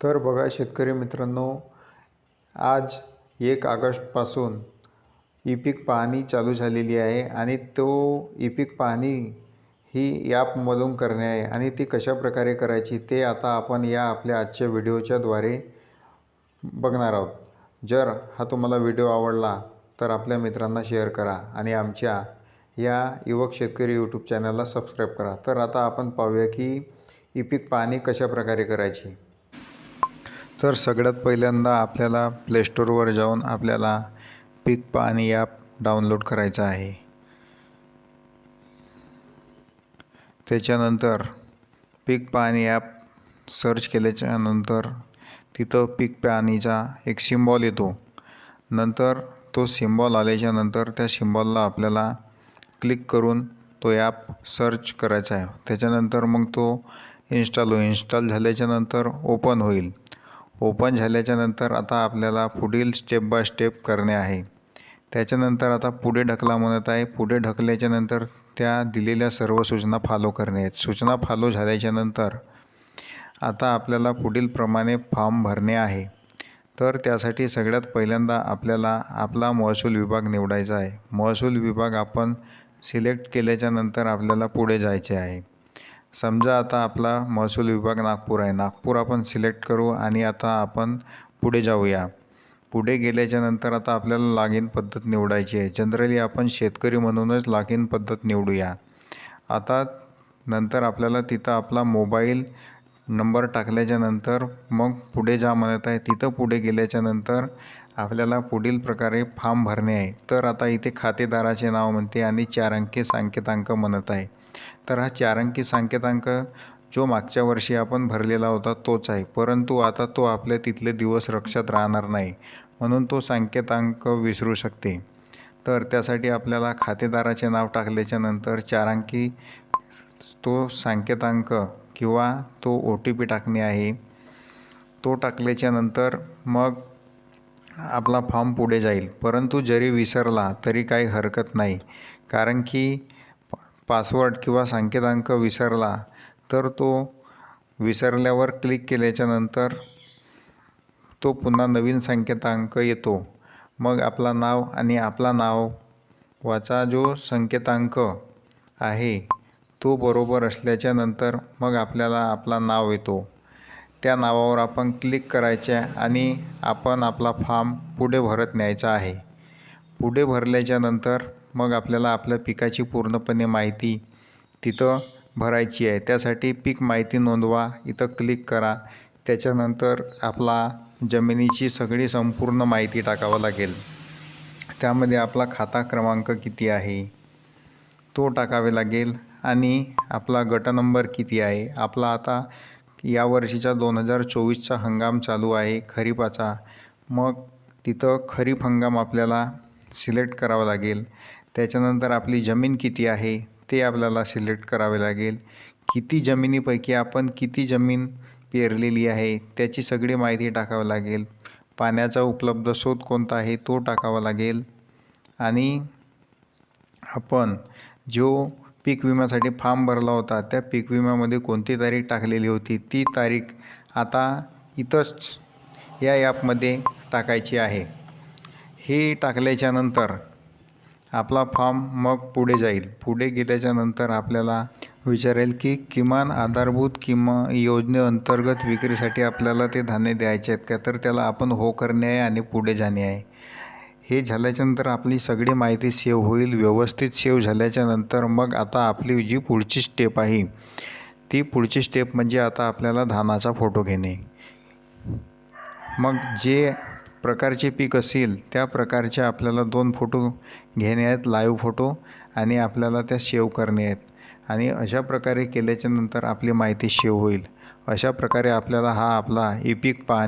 तर बघा शेतकरी मित्रांनो आज एक ऑगस्टपासून ई पीक पाहणी चालू झालेली आहे आणि तो ई पीक पाहणी ही ॲपमधून करणे आहे आणि ती कशाप्रकारे करायची ते आता आपण या आपल्या आजच्या व्हिडिओच्याद्वारे बघणार आहोत. जर हा तुम्हाला व्हिडिओ आवडला तर आपल्या मित्रांना शेअर करा आणि आमच्या या युवक शेतकरी यूट्यूब चॅनलला सबस्क्राईब करा. तर आता आपण पाहूया की ई पीक पाहणी कशाप्रकारे करायची. तर सगळ्यात पहिल्यांदा आपल्याला प्लेस्टोरवर जाऊन आपल्याला पीक पाहणी ॲप डाउनलोड करायचं आहे. त्याच्यानंतर पीक पाहणी ॲप सर्च केल्याच्यानंतर तिथं पीक पाहणीचा एक सिम्बॉल येतो. नंतर तो सिम्बॉल आल्याच्यानंतर त्या सिम्बॉलला आपल्याला क्लिक करून तो ॲप सर्च करायचा आहे. त्याच्यानंतर मग तो इन्स्टॉल होईल इन्स्टॉल झाल्याच्यानंतर ओपन होईल. ओपन झाल्याच्यानंतर आता आपल्याला पुढील स्टेप बाय स्टेप करणे आहे. त्याच्यानंतर आता पुढे ढकला म्हणत आहे. पुढे ढकल्याच्यानंतर त्या दिलेल्या सर्व सूचना फॉलो करणे आहेत. सूचना फॉलो झाल्याच्यानंतर आता आपल्याला पुढीलप्रमाणे फॉर्म भरणे आहे. तर त्यासाठी सगळ्यात पहिल्यांदा आपल्याला आपला महसूल विभाग निवडायचा आहे. महसूल विभाग आपण सिलेक्ट केल्याच्यानंतर आपल्याला पुढे जायचे आहे. समजा आता आपला महसूल विभाग नागपूर आहे. नागपूर आपण सिलेक्ट करू आणि आता आपण पुढे जाऊया. पुढे गेल्याच्यानंतर आता आपल्याला लॉग पद्धत निवडायची आहे. जनरली आपण शेतकरी म्हणूनच लॉग पद्धत निवडूया. आता नंतर आपल्याला तिथं आपला मोबाईल नंबर टाकल्याच्यानंतर मग पुढे जा म्हणत आहे. तिथं पुढे गेल्याच्यानंतर आपल्याला पुढील प्रकारे फॉर्म भरणे आहे. तर आता इथे खातेदाराचे नाव म्हणते आणि चार अंकी सांकेतांक म्हणत आहे. तर हा चार अंकी सांकेतांक जो मागच्या वर्षी आपण भरलेला होता तोच आहे. परंतु आता तो आपल्या तिथले दिवस लक्षात राहणार नाही म्हणून तो सांकेतांक विसरू शकते. तर त्यासाठी आपल्याला खातेदाराचे नाव टाकल्याच्यानंतर चार अंकी तो सांकेतांक किंवा तो ओ टी पी टाकणे आहे. तो टाकल्याच्यानंतर मग आपला फॉर्म पुढे जाईल. परंतु जरी विसरला तरी काही हरकत नाही कारण की पासवर्ड किंवा संकेतांक विसरला तर तो विसरल्यावर क्लिक केल्याच्यानंतर तो पुन्हा नवीन संकेतांक येतो. मग आपला नाव आणि आपला नाव वाचा जो संकेतांक आहे तो बरोबर असल्याच्यानंतर मग आपल्याला आपला नाव येतो. त्या नावावर आपण क्लिक करायचे आणि आपण आपला फॉर्म पुढे भरत न्यायचा आहे. पुढे भरल्याच्यानंतर मग आपल्याला आपल्या पिकाची पूर्णपणे माहिती तिथं भरायची आहे. त्यासाठी पीक माहिती नोंदवा इथं क्लिक करा. त्याच्यानंतर आपला जमिनीची सगळी संपूर्ण माहिती टाकावं लागेल. त्यामध्ये आपला खाता क्रमांक किती आहे? तो टाकावे लागेल. आणि आपला गट नंबर किती आहे? आपला आता या वर्षीचा दोन हजार चोवीसचा हंगाम चालू आहे खरीपाचा. मग तिथं खरीप हंगाम आपल्याला सिलेक्ट करावा लागेल. त्याच्यानंतर आपली जमीन किती आहे ते आपल्याला सिलेक्ट करावे लागेल. किती जमिनीपैकी आपण किती जमीन पेरलेली आहे त्याची सगळी माहिती टाकावी लागेल. पाण्याचा उपलब्ध शोध कोणता आहे तो टाकावा लागेल. आणि आपण जो पीक विम्यासाठी फॉर्म भरला होता त्या पीक विम्यामध्ये कोणती तारीख टाकलेली होती ती तारीख आता इथंच या ॲपमध्ये टाकायची आहे. हे टाकल्याच्यानंतर आपला फॉर्म मग पुढे जाईल. पुढे गेल्याच्यानंतर आपल्याला विचारेल की किमान आधारभूत किंवा योजनेअंतर्गत विक्रीसाठी आपल्याला ते धान्य द्यायचे आहेत का? तर त्याला आपण हो करणे आहे आणि पुढे जाणे आहे. हे झाल्याच्यानंतर आपली सगळी माहिती सेव्ह होईल. व्यवस्थित सेव्ह झाल्याच्यानंतर मग आता आपली जी पुढची स्टेप आहे ती पुढची स्टेप म्हणजे आता आपल्याला धानाचा फोटो घेणे. मग जे प्रकारचे पीक असेल त्या प्रकारचे आपल्याला दोन फोटो घेणे आहेत लाईव्ह फोटो आणि आपल्याला त्या सेव्ह करणे आहेत. आणि अशा प्रकारे केल्याच्यानंतर आपली माहिती सेव्ह होईल. अशा प्रकारे आपल्याला हा आपला ई पीक पाहणे